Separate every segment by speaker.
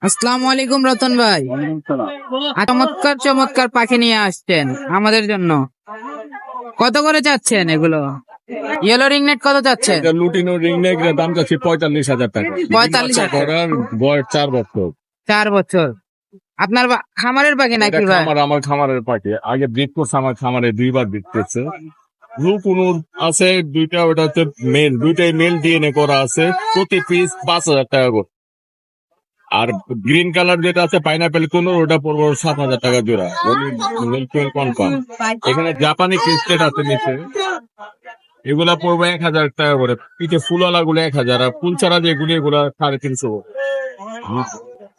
Speaker 1: আসসালামু আলাইকুম রতন ভাই। চমৎকার চমৎকার পাখি নিয়ে আসছেন আমাদের জন্য। কত করে চাচ্ছেন এগুলো? ইয়েলো রিংনেট কত চাচ্ছেন
Speaker 2: এটা লুটিনো রিং এর দাম যাচ্ছে পঁয়তাল্লিশ হাজার টাকা।
Speaker 1: 45,000
Speaker 2: বাচ্চা করার বয়স চার বছর।
Speaker 1: চার বছর। আপনার বা- খামারের পাখি নাকি ভাই?
Speaker 2: খামার আমার খামারের পাখি। আগে ব্রিড করছে আমার খামারে দুইবার ব্রিড করছে ব্লু আছে দুইটা ওটা হচ্ছে মেল দুইটাই মেল ডিএনএ করা আছে। প্রতি পিস পাঁচ হাজার টাকা করে। আর গ্রিন কালার যেটা আছে পাইনাপেল কোন ওটা পড়ব সাত হাজার টাকা জোড়া। কনফার্ম এখানে জাপানি ক্রিস্টেট আছে নিচে। এগুলা পড়ব এক হাজার টাকা করে। পিঠে ফুলওয়ালা গুলো এক হাজার আর ফুল ছাড়া যেগুলি এগুলা সাড়ে তিনশো।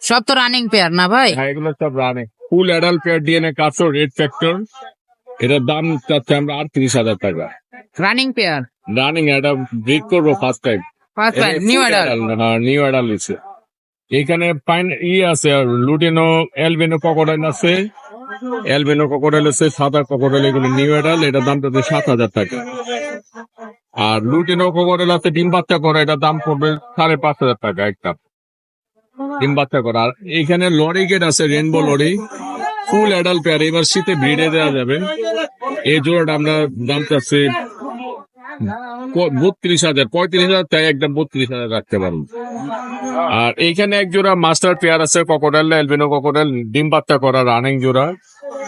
Speaker 1: সব তো রানিং পেয়ার না ভাই?
Speaker 2: হ্যাঁ এগুলো সব running full adult pair DNA কাটছো red factor এটার দাম চাচ্ছে আমরা আটত্রিশ হাজার টাকা।
Speaker 1: রানিং পেয়ার
Speaker 2: রানিং এটা ব্রিড করব first time
Speaker 1: first line new adult
Speaker 2: হ্যাঁ নিউ অ্যাডাল নিচ্ছে এখানে পাইন ই আছে লুটিনো, এলবিনো ককোডাইল আছে। এলবিনো ককোডাইল আছে, সাদা ককোডাইল এগুলো নিউ অ্যাডাল এটার দাম যাচ্ছে সাত হাজার টাকা। আর লুটিনো ককোডাইল আছে, ডিম বাচ্চা করা, এটার দাম পড়বে সাড়ে পাঁচ হাজার টাকা একটা। ডিম বাচ্চা করা। আর এখানে লরি গেট আছে rainbow lory. Full adult pair, এবার শীতে ভিড়ে দেওয়া যাবে। এই জোড়াটা আমরা দাম চাচ্ছি বত্রিশ হাজার পঁয়ত্রিশ হাজার তাই একদম বত্রিশ হাজার রাখতে পারব আর এইখানে এক জোড়া মাস্টার পেয়ার আছে ককোডাল এলবিনো ককোডাল ডিম বাচ্চা করা রানিং জোড়া।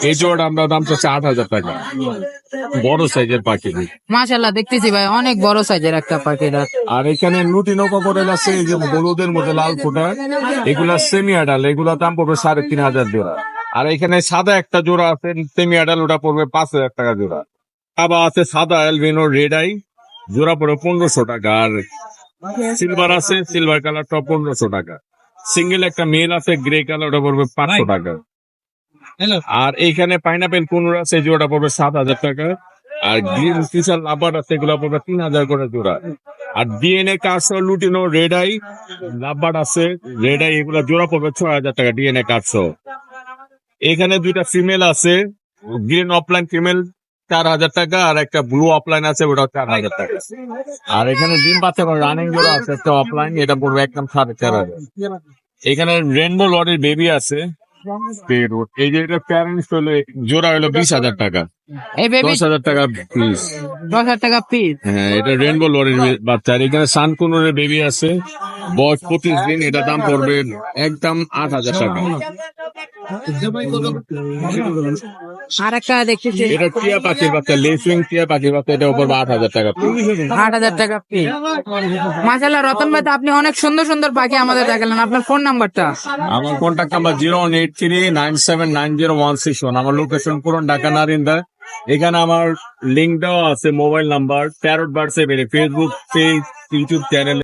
Speaker 2: এই জোড়া আমরা দাম চাচ্ছি আট হাজার টাকা। বড় সাইজের পাখি।
Speaker 1: মাশাল্লাহ দেখতেছি ভাই অনেক বড় সাইজের একটা পাখি
Speaker 2: আর এখানে লুটিনো ককোডাল আছে এই যে হলুদের মধ্যে লাল ফোটা। এগুলা সেমি আডাল এগুলা দাম পড়বে সাড়ে তিন হাজার জোড়া। আর এখানে সাদা একটা জোড়া আছে সেমি আডাল ওটা পড়বে পাঁচ হাজার টাকা জোড়া। আবার আছে সাদা এলভিনো রেড আই জোড়া পড়বে পনেরোশো টাকা। আর সিলভার আছে সিলভার কালারটা পনেরোশো টাকা। সিঙ্গেল একটা মেল আছে গ্রে কালার ওটা পড়বে পাঁচশো টাকা। আর এইখানে পাইনাপেল কুনুর আছে জোড়াটা পড়বে সাত হাজার টাকা। আর গ্রিন ফিশার লাভার আছে এগুলো পড়বে তিন হাজার করে জোড়া। আর ডিএনএ কার্ডসহ লুটিনো রেড আই লাভবার আছে রেড আই এগুলো জোড়া পড়বে ছয় হাজার টাকা ডিএনএ কার্ডসহ এখানে দুইটা ফিমেল আছে গ্রিন অফলাইন ফিমেল চার হাজার টাকা আর একটা ব্লু অফলাইন আছে ওটা চার হাজার টাকা। আর এখানে ডিম বাচ্চা রানিং জোড়া আছে একটা অফলাইন এটা পড়বে একদম সাড়ে চার হাজার। এখানে রেনবো লরির বেবি আছে। এই যে এটা প্যারেন্টস হলো জোড়া হলো বিশ হাজার টাকা। দশ হাজার টাকা পিস
Speaker 1: দশ হাজার টাকা পিস
Speaker 2: হ্যাঁ এটা রেনবো লরির বাচ্চা। আর এখানে সানকুনুরের বেবি আছে। বয়স পঁচিশ দিন এটা দাম পড়বে একদম আট হাজার টাকা।
Speaker 1: আর একটা দেখতেছি
Speaker 2: এটা টিয়া পাখির বাচ্চা লেসুইং টিয়া পাখির বাচ্চা এটা পড়বে আট হাজার টাকা
Speaker 1: আট হাজার টাকা পিস মাশাল্লাহ রতন ভাই আপনি অনেক সুন্দর সুন্দর পাখি আমাদের দেখালেন। আপনার ফোন নাম্বারটা
Speaker 2: আমার contact number zero one eight three nine seven nine zero one six one আমার লোকেশন পুরন ঢাকা নারিন্দা। এখানে আমার লিঙ্ক দেওয়া আছে mobile number parrot birds Facebook page YouTube channel